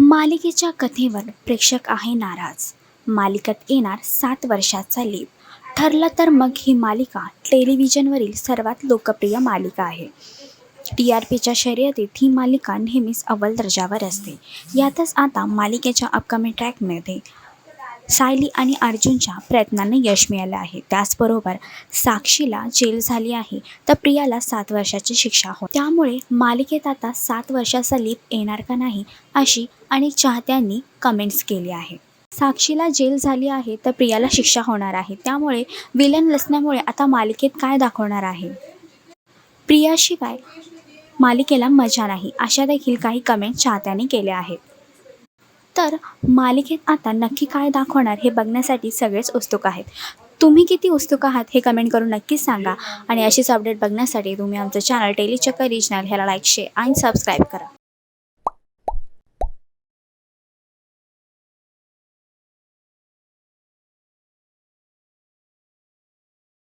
मालिकेच्या कथेवर प्रेक्षक आहे नाराज. मालिकेत येणार सात वर्षाचा लीप. ठरलं तर मग ही मालिका टेलिव्हिजनवरील सर्वात लोकप्रिय मालिका आहे. टी आर पीच्या शर्यतीत ही मालिका नेहमीच अव्वल दर्जावर असते. यातच आता मालिकेच्या अपकमिंग ट्रॅकमध्ये सायली आणि अर्जुनच्या प्रयत्नांना यश मिळालं आहे. त्याचबरोबर साक्षीला जेल झाली आहे. तर प्रियाला सात वर्षाची शिक्षा हो त्यामुळे मालिकेत आता सात वर्षाचा लीप येणार का नाही अशी अनेक चाहत्यांनी कमेंट्स केली आहे. साक्षीला जेल झाली आहे तर प्रियाला शिक्षा होणार आहे. त्यामुळे विलन नसल्यामुळे आता मालिकेत काय दाखवणार आहे? प्रियाशिवाय मालिकेला मजा नाही अशा देखील काही कमेंट चाहत्यांनी केल्या आहेत. तर मालिकेत आता नक्की काय दाखवणार हे बघण्यासाठी सगळेच उत्सुक आहेत. तुम्ही किती उत्सुक आहात हे कमेंट करून नक्कीच सांगा. आणि अशीच अपडेट बघण्यासाठी तुम्ही आमचं चॅनल टेलीचक्कर रिजनल ह्याला लाईक शेअर आणि सबस्क्राईब करा.